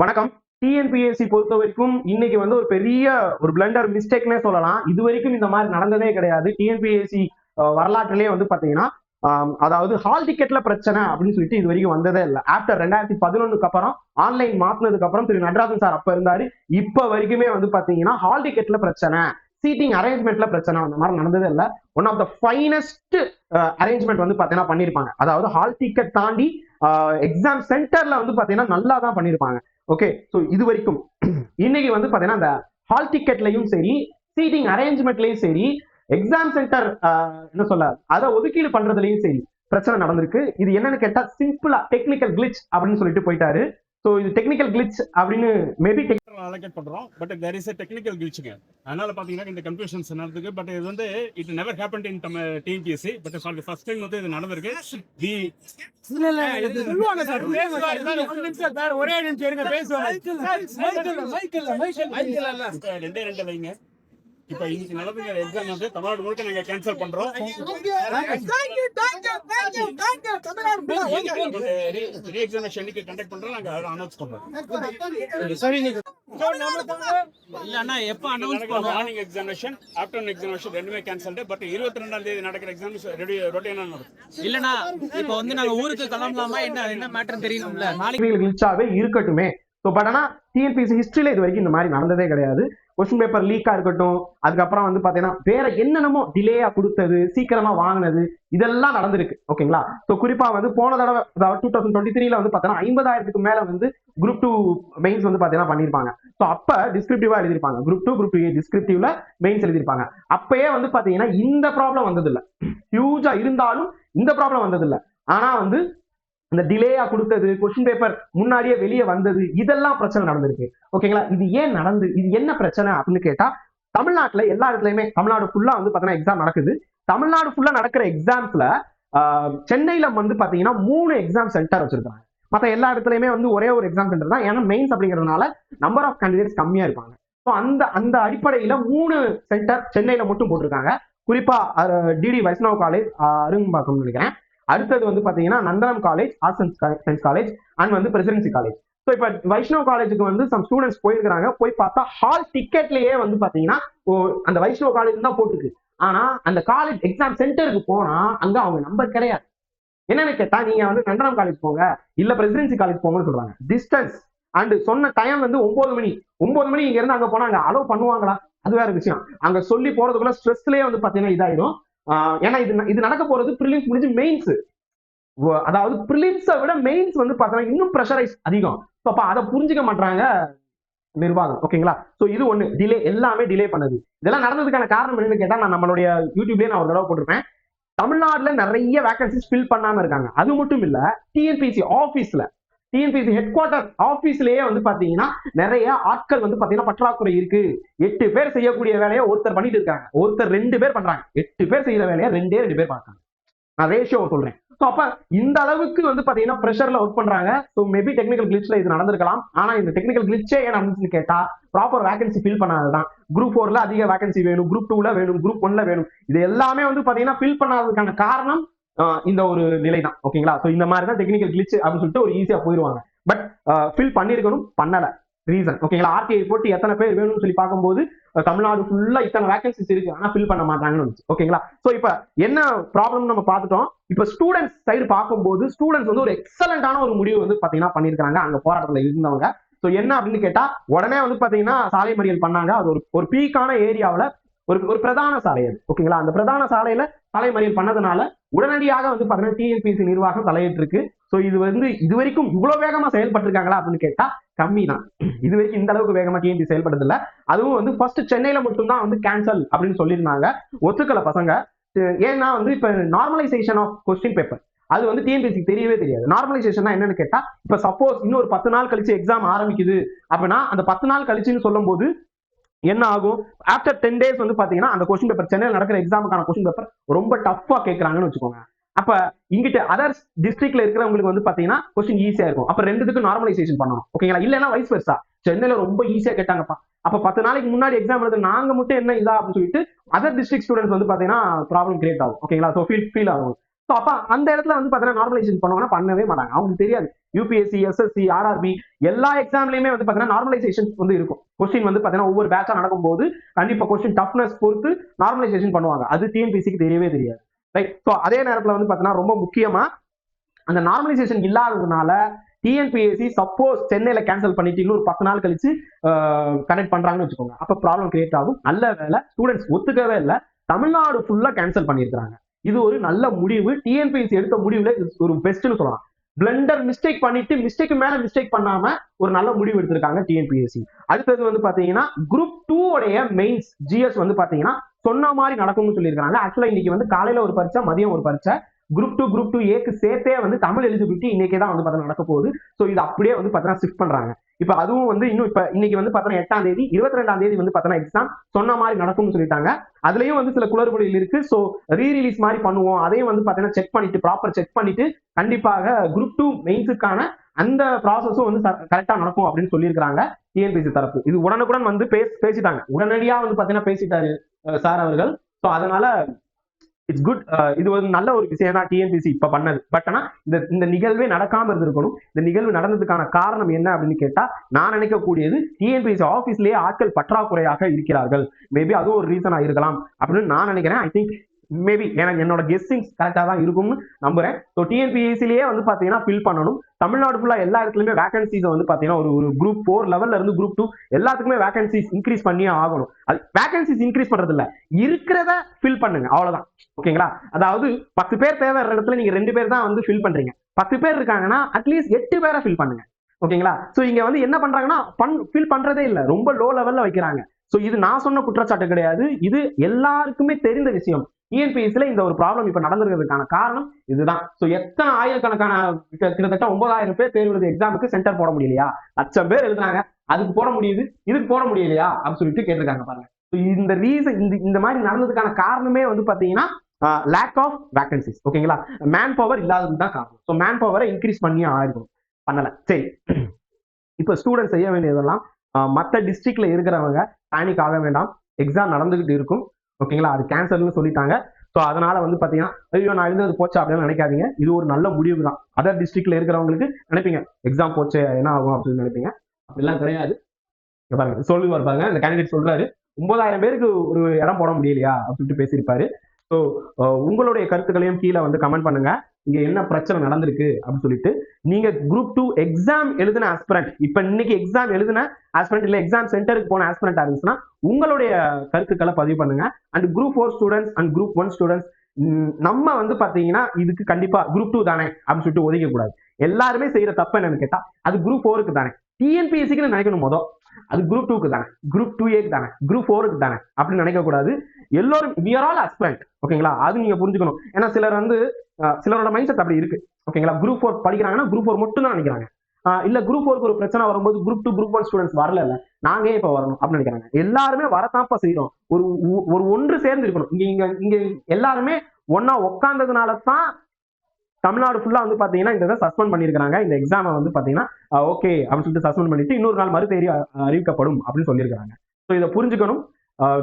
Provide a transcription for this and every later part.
வணக்கம். டிஎன்பிஎஸ்சி பொறுத்த வரைக்கும் இன்னைக்கு வந்து ஒரு பெரிய ஒரு பிளண்டர் மிஸ்டேக்னே சொல்லலாம். இது வரைக்கும் இந்த மாதிரி நடந்ததே கிடையாது. டிஎன்பிஎஸ்சி வரலாற்றிலே வந்து பாத்தீங்கன்னா அதாவது ஹால் டிக்கெட்ல பிரச்சனை அப்படின்னு சொல்லிட்டு இது வரைக்கும் வந்ததே இல்லை. ஆஃப்டர் ரெண்டாயிரத்தி பதினொன்னுக்கு அப்புறம் ஆன்லைன் மாத்தினதுக்கு அப்புறம் திரு நடராஜன் சார் அப்ப இருந்தாரு. இப்ப வரைக்குமே வந்து பாத்தீங்கன்னா ஹால் டிக்கெட்ல பிரச்சனை சீட்டிங் அரேஞ்ச்மெண்ட்ல பிரச்சனை அந்த மாதிரி நடந்ததே இல்லை. One of the finest arrangement வந்து பாத்தீங்கன்னா பண்ணிருப்பாங்க. அதாவது ஹால் டிக்கெட் தாண்டி எக்ஸாம் சென்டர்ல வந்து பாத்தீங்கன்னா நல்லா தான் பண்ணிருப்பாங்க. ஓகே ஸோ இது வரைக்கும் இன்னைக்கு வந்து பாத்தீங்கன்னா அந்த ஹால் டிக்கெட்லயும் சரி சீட்டிங் அரேஞ்ச்மெண்ட்லையும் சரி எக்ஸாம் சென்டர் என்ன சொல்ல அதை ஒதுக்கீடு பண்றதுலயும் சரி பிரச்சனை நடந்திருக்கு. இது என்னன்னு கேட்டா சிம்பிளா டெக்னிக்கல் கிளிச் அப்படின்னு சொல்லிட்டு போயிட்டாரு. ஸோ இது டெக்னிக்கல் கிளிச் அப்படின்னு மேபி அலோகேட் பண்றோம் but there is a technical கிளிச்சுங்க அதனால பாத்தீங்கன்னா இந்த கன்ஃபியூஷன்ஸ் நடந்திருக்கு. பட் இது வந்து இட் நெவர் ஹேப்பன் இன் நம்ம TNPSC but sorry first time வந்து இது நடந்திருக்கு. தி சொல்லுவாங்க சார். சார் ஒரு நிமிஷம் இருங்க பேசுவாங்க. ரெண்டே ரெண்டு வைங்க. இப்ப இன்னைக்கு நடந்துங்க எக்ஸாம் வந்து தமிழ்நாடு முழுக்க நாங்க கேன்சல் பண்றோம். ரீ எக்ஸாமினேஷன் என்னைக்கு கண்டக்ட் பண்றோம். நாங்க அனௌன்ஸ் பண்றோம். சரி இல்லன்னா எப்ப announce morning examination afternoon examination ரெண்டுமே கேன்சல்டு பட் இருபத்தி ரெண்டாம் தேதி நடக்கிற எக்ஸாம் ரெடி ரொட்டீனா நடக்கும். இல்லனா இப்ப வந்து நாங்க ஊருக்கு கிளம்பலாமா? என்ன என்ன மேட்டர் தெரியணும்ல நாளைக்கு கிளிச்சாவே இருக்கட்டுமே. ஸோ பட் ஆனா டிஎன்பிசி ஹிஸ்டரியில இது வரைக்கும் இந்த மாதிரி நடந்ததே கிடையாது. கொஸ்டின் பேப்பர் லீக்கா இருக்கட்டும். அதுக்கப்புறம் வந்து பாத்தீங்கன்னா வேற என்னென்னமோ டிலேயா கொடுத்தது சீக்கிரமா வாங்கினது இதெல்லாம் நடந்திருக்கு. ஓகேங்களா? ஸோ குறிப்பா வந்து போன தடவை அதாவது டூ தௌசண்ட் டுவெண்ட்டி த்ரீல வந்து பாத்தீங்கன்னா ஐம்பதாயிரத்துக்கு மேல வந்து குரூப் டூ மெயின்ஸ் வந்து பாத்தீங்கன்னா பண்ணிருப்பாங்க ஸோ அப்ப டிஸ்கிரிப்டிவா எழுதிருப்பாங்க குரூப் டூ குரூப் டூ டிஸ்கிரிப்டிவ்ல மெயின்ஸ் எழுதிருப்பாங்க அப்பயே வந்து பாத்தீங்கன்னா இந்த ப்ராப்ளம் வந்தது இல்ல ஹியூஜா இருந்தாலும் இந்த ப்ராப்ளம் வந்தது இல்ல ஆனா வந்து அந்த டிலேயா கொடுத்தது கொஸ்டின் பேப்பர் முன்னாடியே வெளியே வந்தது இதெல்லாம் பிரச்சனை நடந்திருக்கு. ஓகேங்களா இது ஏன் நடந்து இது என்ன பிரச்சனை அப்படின்னு கேட்டா தமிழ்நாட்டுல எல்லா இடத்துலயுமே தமிழ்நாடு ஃபுல்லா வந்து பாத்தீங்கன்னா எக்ஸாம் நடக்குது. தமிழ்நாடு ஃபுல்லா நடக்கிற எக்ஸாம்ஸ்ல சென்னையில வந்து பாத்தீங்கன்னா மூணு எக்ஸாம் சென்டர் வச்சிருக்காங்க. மத்த எல்லா இடத்துலயுமே வந்து ஒரே ஒரு எக்ஸாம் சென்டர் தான். ஏன்னா மெயின்ஸ் அப்படிங்கிறதுனால நம்பர் ஆஃப் கேண்டிடேட்ஸ் கம்மியா இருப்பாங்க. ஸோ அந்த அந்த அடிப்படையில மூணு சென்டர் சென்னையில மட்டும் போட்டிருக்காங்க. குறிப்பா டிடி வைஷ்ணவ் காலேஜ் அருங்கம்பாக்கம்னு நினைக்கிறேன். அடுத்தது வந்து பாத்தீங்கன்னா Nandanam college arts and science college and வந்து பிரசிடென்சி காலேஜ் ஸோ இப்போ வைஷ்ணவ் காலேஜுக்கு வந்து சம் ஸ்டூடெண்ட்ஸ் போயிருக்கிறாங்க. போய் பார்த்தா ஹால் டிக்கெட்லயே வந்து பாத்தீங்கன்னா ஓ, அந்த வைஷ்ணவ் காலேஜ் தான் போட்டுருக்கு. ஆனா அந்த காலேஜ் எக்ஸாம் சென்டருக்கு போனா அங்க அவங்க நம்பர் கிடையாது. என்னன்னு கேட்டா நீங்க வந்து நந்தனம் காலேஜ் போங்க இல்ல பிரசிடென்சி காலேஜ் போங்கன்னு சொல்றாங்க. டிஸ்டன்ஸ் அண்ட் சொன்ன டைம் வந்து ஒன்பது மணி. ஒன்பது மணி இங்க இருந்து அங்க போனா அங்க அலோவ் பண்ணுவாங்களா? அது வேற விஷயம். அங்க சொல்லி போறதுக்குள்ள ஸ்ட்ரெஸ்லயே வந்து பாத்தீங்கன்னா இதாயிடும். ஏன்னா இது இது நடக்க போறது ப்ரிலிம்ஸ் முடிஞ்சு மெயின்ஸ் அதாவது ப்ரிலிம்ஸை விட மெயின்ஸ் வந்து பார்த்தோன்னா இன்னும் ப்ரெஷரைஸ் அதிகம். ஸோ அப்போ அதை புரிஞ்சுக்க மாட்டாங்க நிர்வாகம். ஓகேங்களா? ஸோ இது ஒன்று டிலே எல்லாமே டிலே பண்ணுது. இதெல்லாம் நடந்ததுக்கான காரணம் என்னன்னு கேட்டால் நான் நம்மளுடைய யூடியூப்லேயே நான் ஒரு தடவை போட்டிருப்பேன். தமிழ்நாட்டில் நிறைய வேகன்சிஸ் ஃபில் பண்ணாமல் இருக்காங்க. அது மட்டும் இல்ல டிஎன்பிசி ஆஃபீஸில் டிஎன்பிசி ஹெட் குவார்டர் ஆபீஸ்லயே வந்து பாத்தீங்கன்னா நிறைய ஆட்கள் வந்து பாத்தீங்கன்னா பற்றாக்குறை இருக்கு. எட்டு பேர் செய்யக்கூடிய வேலையை ஒருத்தர் பண்ணிட்டு இருக்காங்க. ஒருத்தர் ரெண்டு பேர் பண்றாங்க. எட்டு பேர் செய்யற வேலையை ரெண்டே ரெண்டு பேர் பார்க்கறாங்க நான் ரேஷியோ சொல்றேன். ஸோ அப்ப இந்த அளவுக்கு வந்து பாத்தீங்கன்னா ப்ரெஷர்ல ஒர்க் பண்றாங்க. ஸோ மேபி டெக்னிக்கல் கிளிச்ல இது நடந்திருக்கலாம். ஆனா இந்த டெக்னிக்கல் கிளிச்சே ஏன் கேட்டா ப்ராப்பர் வேகன்சி ஃபில் பண்ணாததான் குரூப் ஃபோர்ல அதிக வேகன்சி வேணும். குரூப் டூல வேணும். குரூப் ஒன்ல வேணும். இது எல்லாமே வந்து பாத்தீங்கன்னா ஃபில் பண்ணாததுக்கான காரணம் இந்த ஒரு நிலை தான் ஓகேங்களா? ஸோ இந்த மாதிரி தான் டெக்னிக்கல் கிளிச் அப்படின்னு சொல்லிட்டு ஒரு ஈஸியாக போயிடுவாங்க பட் ஃபில் பண்ணியிருக்கணும் பண்ணலை ரீசன் ஓகேங்களா? ஆர்டிஐ போட்டு எத்தனை பேர் வேணும்னு சொல்லி பார்க்கும்போது தமிழ்நாடு ஃபுல்லா இத்தனை வேகன்சிஸ் இருக்கு ஆனா ஃபில் பண்ண மாட்டாங்கன்னு வந்துச்சு ஓகேங்களா? ஸோ இப்போ என்ன ப்ராப்ளம் நம்ம பார்த்துட்டோம். இப்போ ஸ்டூடெண்ட்ஸ் சைடு பார்க்கும்போது ஸ்டூடெண்ட்ஸ் வந்து ஒரு எக்ஸலண்டான ஒரு முடிவு வந்து பாத்தீங்கன்னா பண்ணியிருக்காங்க அங்க போராட்டத்தில் இருந்தவங்க. ஸோ என்ன அப்படின்னு கேட்டா உடனே வந்து பாத்தீங்கன்னா சாலை மறியல் பண்ணாங்க. அது ஒரு ஒரு பீக்கான ஏரியாவில் ஒரு ஒரு பிரதான சாலை அது. ஓகேங்களா அந்த பிரதான சாலையில சாலை பண்ணதுனால உடனடியாக வந்து பாத்தீங்கன்னா டிஎன்பிசி நிர்வாகம் தலையிட்டு இருக்கு இது வந்து இது வரைக்கும் இவ்வளவு வேகமா செயல்பட்டிருக்காங்களா அப்படின்னு கேட்டா கம்மி தான் இது வரைக்கும் இந்த அளவுக்கு வேகமா டிஎன்பி செயல்படுறதில்ல அதுவும் வந்து ஃபர்ஸ்ட் சென்னையில மட்டும்தான் வந்து கேன்சல் அப்படின்னு சொல்லியிருந்தாங்க. ஒத்துக்கல பசங்க. ஏன்னா வந்து இப்ப நார்மலைசேஷன் ஆஃப் கொஸ்டின் பேப்பர் அது வந்து டிஎன்பிசி தெரியவே தெரியாது. நார்மலைசேஷன் என்னன்னு கேட்டா இப்ப சப்போஸ் இன்னும் ஒரு பத்து நாள் கழிச்சு எக்ஸாம் ஆரம்பிக்குது. அப்படின்னா அந்த பத்து நாள் கழிச்சுன்னு சொல்லும்போது என்ன ஆகும்? ஆஃப்டர் டென் டேஸ் வந்து பாத்தீங்கன்னா அந்த கொஸ்டின் பேப்பர் சென்னையில் நடக்கிற எக்ஸாமுக்கான கொஸ்டின் பேப்பர் ரொம்ப டஃபா கேட்கறாங்கன்னு வச்சுக்கோங்க. அப்ப இங்கிட்ட அதர்ஸ் டிஸ்ட்ரிக்ட்ல இருக்கிறவங்களுக்கு வந்து பாத்தீங்கன்னா கொஸ்டின் ஈஸியா இருக்கும். அப்ப ரெண்டுத்துக்கும் நார்மலைசேஷன் பண்ணணும். ஓகேங்களா இல்லைன்னா வைஸ் பெருசா சென்னையில ரொம்ப ஈஸியா கேட்டாங்கப்பா. அப்ப பத்து நாளைக்கு முன்னாடி எக்ஸாம் எழுது நாங்க மட்டும் என்ன இதா அப்படின்னு சொல்லிட்டு அதர் டிஸ்ட்ரிக்ட் ஸ்டூடெண்ட்ஸ் வந்து பாத்தீங்கன்னா ப்ராப்ளம் கிரியேட் ஆகும். ஓகேங்களா ஸோ ஃபீல் ஃபீல் ஆகும். ஸோ அப்போ அந்த இடத்துல வந்து பார்த்தீங்கன்னா நார்மலைசேஷன் பண்ணுவாங்கன்னா பண்ணவே மாட்டாங்க. அவங்களுக்கு தெரியாது. யூபிஎஸ்சி எஸ்எஸ்சி ஆர்ஆர்பி எல்லா எக்ஸாம்லையுமே வந்து பார்த்தீங்கன்னா நார்மலைசேஷன் வந்து இருக்கும். கொஸ்டின் வந்து பார்த்தீங்கன்னா ஒவ்வொரு பேட்சாக நடக்கும்போது கண்டிப்பாக கொஸ்டின் டஃப்னஸ் பொறுத்து நார்மலைசேஷன் பண்ணுவாங்க. அது டிஎன்பிசிக்கு தெரியவே தெரியாது. ரைட் ஸோ அதே நேரத்தில் வந்து பார்த்தீங்கன்னா ரொம்ப முக்கியமாக அந்த நார்மலைசேஷன் இல்லாததுனால டிஎன்பிஎஸ்சி சப்போஸ் சென்னையில கேன்சல் பண்ணிட்டு இன்னொரு பத்து நாள் கழிச்சு கனெக்ட் பண்றாங்கன்னு வச்சுக்கோங்க. அப்ப ப்ராப்ளம் கிரியேட் ஆகும். நல்ல வேலை ஸ்டூடெண்ட்ஸ் ஒத்துக்கவே இல்லை. தமிழ்நாடு ஃபுல்லா கேன்சல் பண்ணியிருக்காங்க இது ஒரு நல்ல முடிவு. டிஎன்பிஎஸ்சி எடுத்த முடிவுல ஒரு பெஸ்ட்னு சொல்லலாம். பிளண்டர் மிஸ்டேக் பண்ணிட்டு மிஸ்டேக் மேல மிஸ்டேக் பண்ணாம ஒரு நல்ல முடிவு எடுத்திருக்காங்க டிஎன்பிஎஸ்சி அடுத்தது வந்து பாத்தீங்கன்னா குரூப் டூ உடைய மெயின்ஸ் ஜிஎஸ் வந்து பாத்தீங்கன்னா சொன்ன மாதிரி நடக்கும்னு சொல்லியிருக்காங்க. ஆக்சுவலா இன்னைக்கு வந்து காலையில ஒரு பரீட்சை மதியம் ஒரு பரீட்சை. குரூப் டூ குரூப் டூ ஏக்கு சேர்த்தே வந்து தமிழ் எலிஜிபிலிட்டி இன்னைக்கே தான் வந்து பார்த்தீங்கன்னா நடக்க போகுது. ஸோ இது அப்படியே வந்து பார்த்தீங்கன்னா ஷிஃப்ட் பண்றாங்க. இப்போ அதுவும் வந்து இன்னும் இப்போ இன்னைக்கு வந்து பார்த்தீங்கன்னா எட்டாம் தேதி இருபத்தி ரெண்டாம் தேதி வந்து பார்த்தீங்கன்னா எக்ஸாம் சொன்ன மாதிரி நடக்கும்னு சொல்லிட்டாங்க. அதுலயும் வந்து சில குளறுபடிகள் இருக்கு. ஸோ ரீ ரிலீஸ் மாதிரி பண்ணுவோம். அதையும் வந்து பார்த்தீங்கன்னா செக் பண்ணிட்டு ப்ராப்பர் செக் பண்ணிட்டு கண்டிப்பாக குரூப் டூ மெயின்ஸுக்கான அந்த ப்ராசஸும் வந்து கரெக்டாக நடக்கும் அப்படின்னு சொல்லியிருக்காங்க டிஎன்பிசி தரப்பு. இது உடனுக்குடன் வந்து பேசிட்டாங்க. உடனடியாக வந்து பாத்தீங்கன்னா பேசிட்டாரு சார் அவர்கள். ஸோ அதனால இட்ஸ் குட் இது ஒரு நல்ல ஒரு விஷயம். தான் டிஎன்பிசி இப்ப பண்ணது. பட் ஆனா இந்த இந்த நிகழ்வே நடக்காம இருந்திருக்கணும். இந்த நிகழ்வு நடந்ததுக்கான காரணம் என்ன அப்படின்னு கேட்டா நான் நினைக்கக்கூடியது டிஎன்பிசி ஆஃபீஸ்லேயே ஆட்கள் பற்றாக்குறையாக இருக்கிறார்கள். மேபி அதுவும் ஒரு ரீசனாக இருக்கலாம். அப்படின்னு நான் நினைக்கிறேன். ஐ திங்க் மேபி எனக்கு என்னோட கெஸ்டிங்ஸ் கரெக்டாக தான் இருக்கும்னு நம்புறேன். ஸோ டிஎன்பிஎஸ்சிலேயே வந்து பார்த்தீங்கன்னா ஃபில் பண்ணணும். தமிழ்நாடு ஃபுல்லாக எல்லா இடத்துலையுமே வேகன்சிஸை வந்து பார்த்தீங்கன்னா ஒரு ஒரு குரூப் ஃபோர் லெவல்ல இருந்து குரூப் டூ எல்லாத்துக்குமே வேகன்சிஸ் இன்க்ரீஸ் பண்ணியே ஆகணும். அது வேகன்சிஸ் இன்க்ரீஸ் பண்றது இல்ல இருக்கிறத ஃபில் பண்ணுங்க. அவ்வளவுதான். ஓகேங்களா அதாவது பத்து பேர் தேவை இடத்துல நீங்க ரெண்டு பேர் தான் வந்து ஃபில் பண்றீங்க. பத்து பேர் இருக்காங்கன்னா அட்லீஸ்ட் எட்டு பேரை ஃபில் பண்ணுங்க. ஓகேங்களா ஸோ இங்க வந்து என்ன பண்றாங்கன்னா பண் ஃபில் பண்றதே இல்லை. ரொம்ப லோ லெவல்ல வைக்கிறாங்க. ஸோ இது நான் சொன்ன குற்றச்சாட்டு கிடையாது. இது எல்லாருக்குமே தெரிந்த விஷயம். டிஎன்பிஎஸ்ல இந்த ஒரு ப்ராப்ளம் இப்ப நடந்திருக்கிறதுக்கான காரணம் இதுதான். ஸோ எத்தனை ஆயிரக்கணக்கான கிட்ட- கிட்டத்தட்ட ஒன்பதாயிரம் பேர் தேர்வு எழுதிய எக்ஸாமுக்கு சென்டர் போட முடியலையா? லட்சம் பேர் எழுதுனாங்க அதுக்கு போட முடியுது இதுக்கு போட முடியலையா? அப்படின்னு சொல்லிட்டு கேட்டிருக்காங்க பாருங்க. ஸோ இந்த ரீசன் இந்த இந்த மாதிரி நடந்ததுக்கான காரணமே வந்து பாத்தீங்கன்னா லேக் ஆஃப் வேகன்சிஸ் ஓகேங்களா மேன் பவர் இல்லாதது தான் காரணம். ஸோ மேன் பவரை இன்க்ரீஸ் பண்ணி ஆயிருக்கும் பண்ணல. சரி. இப்போ ஸ்டூடெண்ட் செய்ய வேண்டியதெல்லாம் மற்ற டிஸ்ட்ரிக்ட்ல இருக்கிறவங்க பேனிக் ஆக வேண்டாம். எக்ஸாம் நடந்துகிட்டு இருக்கும். ஓகேங்களா அது கேன்சல்னு சொல்லிட்டாங்க. ஸோ அதனால வந்து பார்த்தீங்கன்னா ஐயோ நான் எழுந்தது போச்சு அப்படின்னு நினைக்காதீங்க. இது ஒரு நல்ல முடிவு தான். அதர் டிஸ்ட்ரிக்ட்ல இருக்கிறவங்களுக்கு நினைப்பீங்க எக்ஸாம் போச்சு என்ன ஆகும்? அப்படின்னு நினைப்பீங்க. அப்படிலாம் கிடையாது. பாருங்க சொல்லி பாருங்க. இந்த கேண்டிடேட் சொல்றாரு ஒன்பதாயிரம் பேருக்கு ஒரு இடம் போட முடியலையா? அப்படின்ட்டு பேசியிருப்பாரு. ஸோ uh, உங்களுடைய கருத்துக்களையும் கீழே வந்து கமெண்ட் பண்ணுங்க. இங்க என்ன பிரச்சனை நடந்திருக்கு அப்படின்னு சொல்லிட்டு நீங்க குரூப் டூ எக்ஸாம் எழுதின ஆஸ்பிரண்ட் இப்ப இன்னைக்கு எக்ஸாம் எழுதின ஆஸ்பிரண்ட் இல்ல எக்ஸாம் சென்டருக்கு போன ஆஸ்பிரண்ட் இருந்துச்சுன்னா உங்களுடைய கருத்துக்களை பதிவு பண்ணுங்க. And group four students and group one students நம்ம வந்து பாத்தீங்கன்னா இதுக்கு கண்டிப்பா குரூப் டூ தானே அப்படின்னு சொல்லிட்டு ஒதுக்க கூடாது எல்லாருமே செய்யற தப்பு என்னன்னு கேட்டா அது குரூப் ஃபோருக்கு தானே. டிஎன்பிஎஸ்சிக்கு நினைக்கணும் மொதல். அது குரூப் டூக்கு தானே. குரூப் டூ ஏக்கு தானே. குரூப் ஃபோருக்கு தானே. அப்படின்னு நினைக்கக்கூடாது எல்லோரும் we are all ஓகேங்களா அது நீங்க புரிஞ்சுக்கணும். ஏன்னா சிலர் வந்து சிலரோட மைண்ட் செட் அப்படி இருக்கு. ஓகேங்களா குரூப் ஃபோர் படிக்கிறாங்கன்னா குரூப் ஃபோர் மட்டும் தான் நினைக்கிறாங்க இல்ல குரூப் ஃபோருக்கு ஒரு பிரச்சனை வரும்போது group two group one students வரல இல்ல நாங்க இப்ப வரணும் அப்படின்னு நினைக்கிறாங்க. எல்லாருமே வரத்தாப்பா செய்யறோம் ஒரு ஒரு ஒன்று சேர்ந்து இருக்கணும். இங்க இங்க இங்க எல்லாருமே ஒன்னா உட்கார்ந்ததுனால தான் தமிழ்நாடு ஃபுல்லா வந்து பாத்தீங்கன்னா இந்த இதை சஸ்பெண்ட் பண்ணிருக்காங்க இந்த எக்ஸாமை வந்து பாத்தீங்கன்னா ஓகே அப்படின்னு சொல்லிட்டு சஸ்பெண்ட் பண்ணிட்டு இன்னொரு நாள் மறு தேதி அறிவிக்கப்படும் அப்படின்னு சொல்லியிருக்காங்க ஸோ இதை புரிஞ்சுக்கணும்.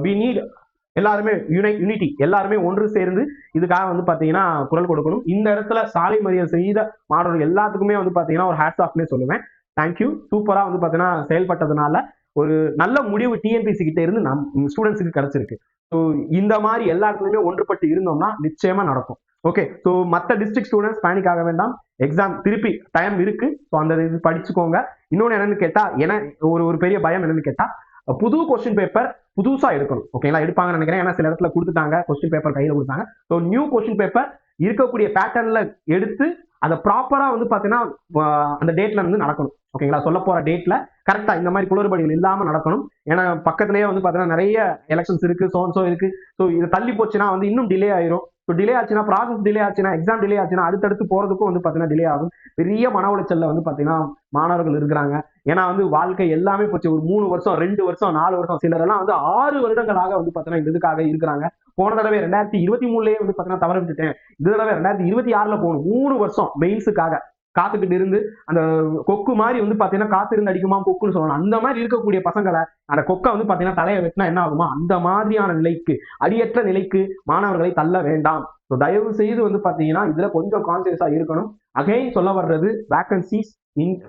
வி நீட் எல்லாருமே யுனை யூனிட்டி எல்லாருமே ஒன்று சேர்ந்து இதுக்காக வந்து பாத்தீங்கன்னா குரல் கொடுக்கணும். இந்த இடத்துல சாலை மறியல் செய்த மாணவர்கள் எல்லாத்துக்குமே வந்து பாத்தீங்கன்னா ஒரு ஹேட்ஸ் ஆஃப்னே சொல்லுவேன். தேங்க்யூ சூப்பரா வந்து பாத்தீங்கன்னா செயல்பட்டதுனால ஒரு நல்ல முடிவு டிஎன்பிசி கிட்ட இருந்து நம் ஸ்டூடெண்ட்ஸுக்கு கிடைச்சிருக்கு. ஸோ இந்த மாதிரி எல்லா இடத்துலையுமே ஒன்றுபட்டு இருந்தோம்னா நிச்சயமா நடக்கும். ஓகே ஸோ மற்ற டிஸ்ட்ரிக்ட் ஸ்டூடெண்ட்ஸ் பேனிக் ஆக வேண்டாம். எக்ஸாம் திருப்பி டைம் இருக்கு. ஸோ அந்த இது படிச்சுக்கோங்க. இன்னொன்று என்னன்னு கேட்டா ஏன்னா ஒரு ஒரு பெரிய பயம் என்னன்னு கேட்டா புது கொஸ்டின் பேப்பர் புதுசா எடுக்கணும். ஓகேங்களா எடுப்பாங்கன்னு நினைக்கிறேன். ஏன்னா சில இடத்துல கொடுத்துட்டாங்க. கொஸ்டின் பேப்பர் கையில் கொடுத்தாங்க. ஸோ நியூ கொஸ்டின் பேப்பர் இருக்கக்கூடிய பேட்டர்ன்ல எடுத்து அதை ப்ராப்பரா வந்து பாத்தீங்கன்னா அந்த டேட்ல வந்து நடக்கணும். ஓகேங்களா சொல்ல போற டேட்ல கரெக்டா இந்த மாதிரி குளறுபடிகள் இல்லாம நடக்கணும். ஏன்னா பக்கத்துலயே வந்து பாத்தீங்கன்னா நிறைய எலெக்ஷன்ஸ் இருக்கு சோன்சோ இருக்கு. ஸோ இது தள்ளி போச்சுன்னா வந்து இன்னும் டிலே ஆயிரும். ஸோ டிலே ஆச்சுன்னா ப்ராசஸ் டிலே ஆச்சுன்னா எக்ஸாம் டிலே ஆச்சுன்னா அடுத்தடுத்து போறதுக்கும் வந்து பாத்தீங்கன்னா டிலே ஆகும். பெரிய மன உளைச்சல்ல வந்து பாத்தீங்கன்னா மாணவர்கள் இருக்கிறாங்க. ஏன்னா வந்து வாழ்க்கை எல்லாமே போச்சு. ஒரு மூணு வருஷம் ரெண்டு வருஷம் நாலு வருஷம் சிலர் எல்லாம் வந்து ஆறு வருடங்களாக வந்து பாத்தீங்கன்னா இந்த இதுக்காக இருக்கிறாங்க. போன தடவை ரெண்டாயிரத்தி இருபத்தி மூணுலயே வந்து பாத்தீங்கன்னா தவற விட்டுட்டேன். இந்த தடவை ரெண்டாயிரத்தி இருபத்தி ஆறுல போகணும். மூணு வருஷம் மெயின்ஸுக்காக காத்துக்கிட்டு இருந்து அந்த கொக்கு மாதிரி வந்து பாத்தீங்கன்னா காத்திருந்து அடிக்குமா கொக்குன்னு சொல்லணும் அந்த மாதிரி இருக்கக்கூடிய பசங்களை அந்த கொக்கை வந்து பாத்தீங்கன்னா தலையை வெட்டினா என்ன ஆகுமா? அந்த மாதிரியான நிலைக்கு அடியற்ற நிலைக்கு மாணவர்களை தள்ள வேண்டாம். ஸோ தயவு செய்து வந்து பாத்தீங்கன்னா இதுல கொஞ்சம் கான்சியஸா இருக்கணும். அகைன் சொல்ல வர்றது வேகன்சிஸ்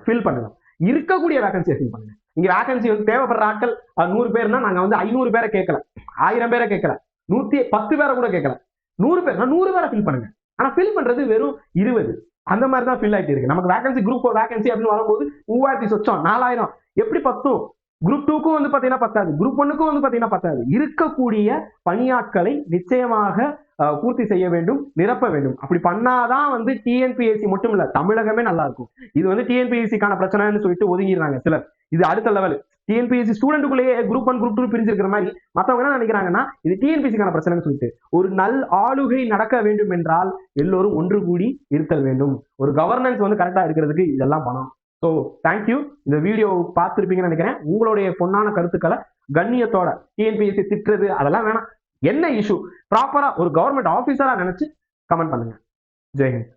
ஃபில் பண்ணுங்க. இருக்கக்கூடிய வேகன்சியை ஃபில் பண்ணுங்க. இங்க வேகன்சி வந்து தேவைப்படுற ஆட்கள் நூறு பேர்னா நாங்க வந்து ஐநூறு பேரை கேட்கல. ஆயிரம் பேரை கேட்கல. நூத்தி பத்து பேரை கூட கேட்கல நூறு பேர் நான் நூறு பேரை ஃபில் பண்ணுங்க. ஆனா ஃபில் பண்றது வெறும் இருபது. அந்த மாதிரி தான் ஃபில் ஆகிட்டு இருக்கு. நமக்கு வேகன்சி குரூப் வேகன்சி அப்படின்னு வரும்போது மூவாயிரத்தி சொச்சம் நாலாயிரம். எப்படி பத்தும்? குரூப் டூக்கும் வந்து பார்த்தீங்கன்னா பத்தாது. குரூப் ஒன்னுக்கும் வந்து பார்த்தீங்கன்னா பத்தாது. இருக்கக்கூடிய பணியாட்களை நிச்சயமாக பூர்த்தி செய்ய வேண்டும் நிரப்ப வேண்டும். அப்படி பண்ணாதான் வந்து டிஎன்பிஎஸ்சி மட்டும் இல்ல தமிழகமே நல்லா இருக்கும். இது வந்து டிஎன்பிஎஸ்சிக்கான பிரச்சனைன்னு சொல்லிட்டு ஒதுங்கிடுறாங்க சிலர். இது அடுத்த லெவல் டிஎன்பிஎஸ்சி ஸ்டூடெண்ட்டுக்குள்ளேயே குரூப் ஒன் குரூப் டூ பிரிஞ்சிருக்கிற மாதிரி மத்தவங்க என்ன நினைக்கிறாங்கன்னா இது டிஎன்பிஎஸ்சிக்கான பிரச்சனைன்னு சொல்லிட்டு ஒரு நல் ஆளுகை நடக்க வேண்டும் என்றால் எல்லோரும் ஒன்று கூடி இருத்தல் வேண்டும். ஒரு கவர்னன்ஸ் வந்து கரெக்டா இருக்கிறதுக்கு இதெல்லாம் பணம் ஸோ தேங்க்யூ இந்த வீடியோ பார்த்துருப்பீங்கன்னு நினைக்கிறேன். உங்களுடைய பொன்னான கருத்துக்களை கண்ணியத்தோட டிஎன்பிஎஸ்சி திட்டுறது அதெல்லாம் வேணாம். என்ன இஷ்யூ ப்ராப்பராக ஒரு கவர்மெண்ட் ஆஃபீஸராக நினைச்சு கமெண்ட் பண்ணுங்க. ஜெயஹிந்த்